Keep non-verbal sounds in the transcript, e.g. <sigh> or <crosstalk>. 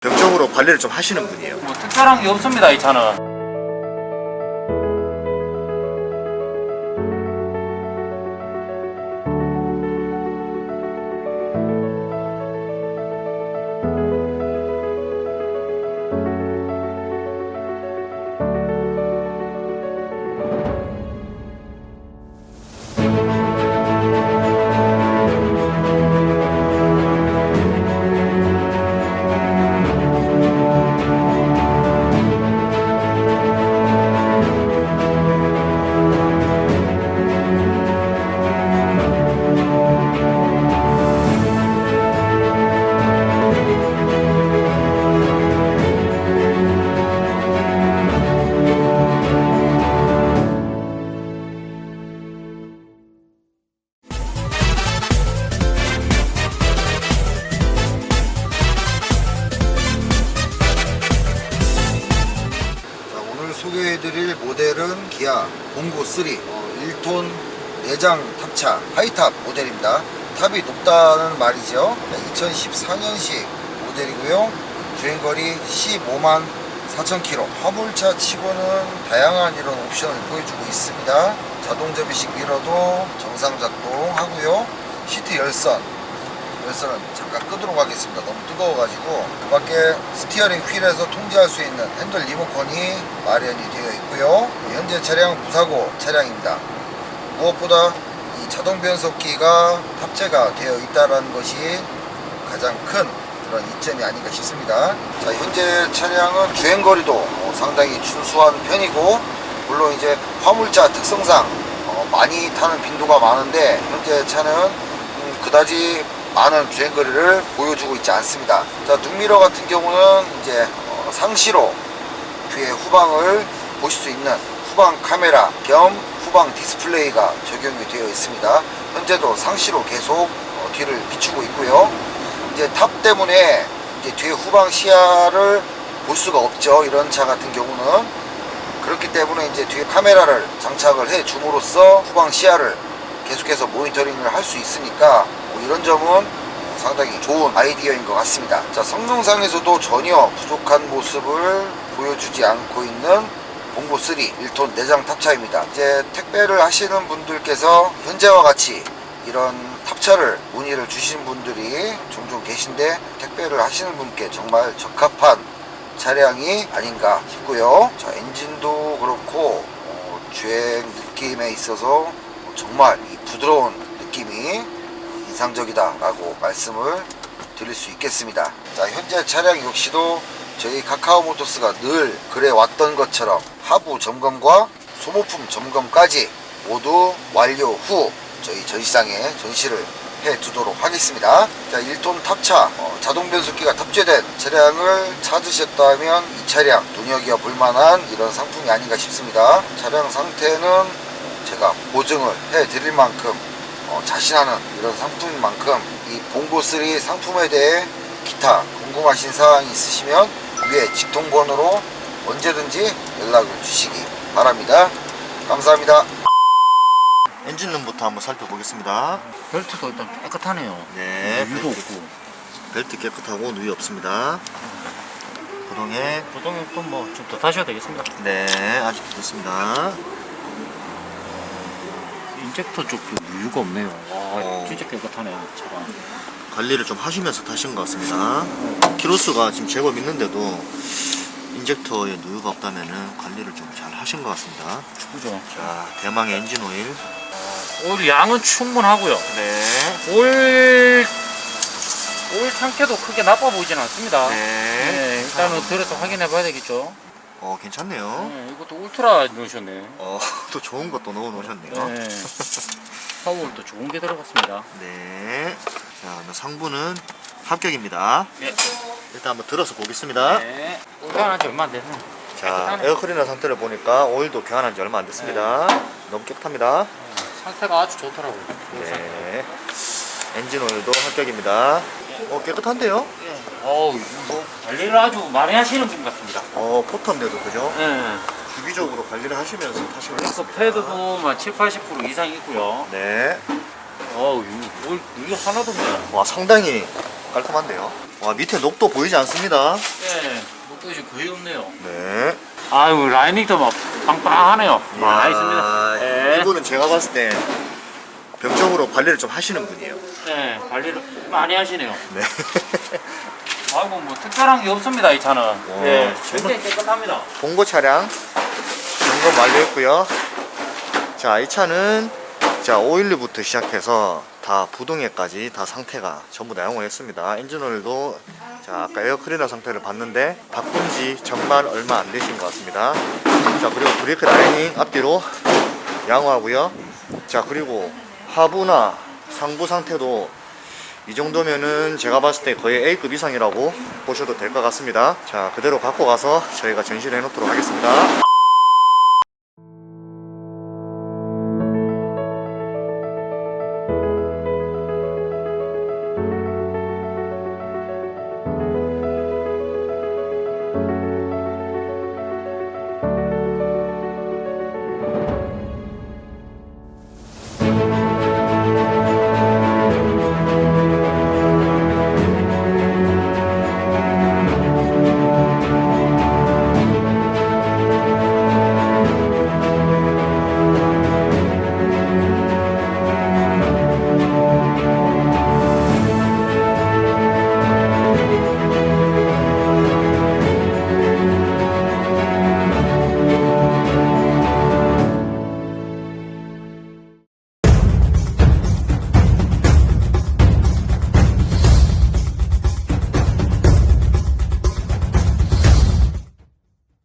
병적으로 관리를 좀 하시는 분이에요. 뭐 특별한 게 없습니다 이 차는 소개해드릴 모델은 기아 봉고 3 어, 1톤 내장 탑차 하이탑 모델입니다. 탑이 높다는 말이죠. 2014년식 모델이고요. 주행거리 15만 4천 킬로. 화물차 치고는 다양한 이런 옵션을 보여주고 있습니다. 자동 접이식 미러도 정상 작동하고요. 시트 열선 열선은 잠깐 끄도록 하겠습니다. 너무 뜨거워가지고 그 밖에 스티어링 휠에서 통제할 수 있는 핸들 리모컨이 마련이 되어 있고요. 현재 차량 무사고 차량입니다. 무엇보다 이 자동 변속기가 탑재가 되어 있다는 것이 가장 큰 그런 이점이 아닌가 싶습니다. 자, 현재 차량은 주행거리도 어, 상당히 준수한 편이고 물론 이제 화물차 특성상 어, 많이 타는 빈도가 많은데 현재 차는 음, 그다지 많은 주행거리를 보여주고 있지 않습니다. 자, 눈미러 같은 경우는 이제 어, 상시로 뒤에 후방을 보실 수 있는 후방 카메라 겸 후방 디스플레이가 적용이 되어 있습니다. 현재도 상시로 계속 어, 뒤를 비추고 있고요. 이제 탑 때문에 이제 뒤에 후방 시야를 볼 수가 없죠. 이런 차 같은 경우는 그렇기 때문에 이제 뒤에 카메라를 장착을 해 줌으로써 후방 시야를 계속해서 모니터링을 할 수 있으니까 뭐 이런 점은 상당히 좋은 아이디어인 것 같습니다. 자, 성능상에서도 전혀 부족한 모습을 보여주지 않고 있는 봉고 3 1톤 내장 탑차입니다. 이제 택배를 하시는 분들께서 현재와 같이 이런 탑차를 문의를 주신 분들이 종종 계신데 택배를 하시는 분께 정말 적합한 차량이 아닌가 싶고요. 자, 엔진도 그렇고 어, 주행 느낌에 있어서 정말 이 부드러운 느낌이 인상적이다라고 말씀을 드릴 수 있겠습니다. 자, 현재 차량 역시도 저희 카카오 모터스가 늘 그래 왔던 것처럼 하부 점검과 소모품 점검까지 모두 완료 후 저희 전시장에 전시를 해 두도록 하겠습니다. 자, 1톤 탑차 어, 자동 변속기가 탑재된 차량을 찾으셨다면 이 차량 눈여겨 볼 만한 이런 상품이 아닌가 싶습니다. 차량 상태는 제가 보증을 해 드릴 만큼 어, 자신하는 이런 상품인 만큼 이 봉고3 상품에 대해 기타 궁금하신 사항이 있으시면 위에 직통번호로 언제든지 연락을 주시기 바랍니다. 감사합니다. 엔진룸부터 한번 살펴보겠습니다. 벨트도 일단 깨끗하네요 네, 유도 벨트. 없고 벨트 깨끗하고 누이 없습니다. 구동에 보통은 또뭐좀 더 타셔야 되겠습니다 네 아직도 좋습니다. 인젝터 쪽도 유유가 없네요 와 어. 진짜 깨끗하네 차가 관리를 좀 하시면서 타신 것 같습니다. 키로수가 지금 제법 있는데도 인젝터에 누유가 없다면은 관리를 좀 잘 하신 것 같습니다. 그죠 자 대망의 엔진 오일. 오일 양은 충분하고요 네. 오일 오일 상태도 크게 나빠 보이진 않습니다 네. 네, 일단은 들어서 확인해 봐야 되겠죠 어 괜찮네요. 네, 이것도 울트라 넣으셨네 어 <laughs> 또 좋은 것도 넣어 놓으셨네요. 네. 파워도 좋은 게 들어갔습니다 네. 자, 상부는 합격입니다. 네. 일단 한번 들어서 보겠습니다. 네. 교환한 지 얼마 안 됐네 자, 깨끗하네. 에어클리너 상태를 보니까 오일도 교환한 지 얼마 안 됐습니다. 너무 깨끗합니다. 상태가 아주 좋더라고요 네. 엔진 오일도 합격입니다. 어, 깨끗한데요? 어우 뭐 관리를 아주 많이 하시는 분 같습니다 어, 포터인데도 그죠? 네. 주기적으로 관리를 하시면서 타시고 그래서. 패드도 막 7, 80% 이상 있고요 네. 어우 유, 올, 유 하나도 없네 와, 상당히 깔끔한데요. 와 밑에 녹도 보이지 않습니다. 네. 목도 지금 거의 없네요. 네. 아이고 라이닝도 막 빵빵하네요. 와 있습니다. 네. 이분은 제가 봤을 때 병적으로 관리를 좀 하시는 분이에요. 네. 관리를 많이 하시네요. 네. <laughs> 아이고 뭐 특별한 게 없습니다 이 차는. 네. 굉장히 깨끗합니다. 봉고 차량 점검 완료했고요. 자, 이 차는 자 오일류부터 시작해서 다 부동액까지 다 상태가 전부 다 양호했습니다. 엔진오일도 자 아까 에어클리너 상태를 봤는데 바꾼 지 정말 얼마 안 되신 것 같습니다. 자 그리고 브레이크 라이닝 앞뒤로 양호하고요. 자 그리고 하부나 상부 상태도 이 정도면은 제가 봤을 때 거의 A급 이상이라고 보셔도 될 것 같습니다. 자, 그대로 갖고 가서 저희가 전시를 해 놓도록 하겠습니다.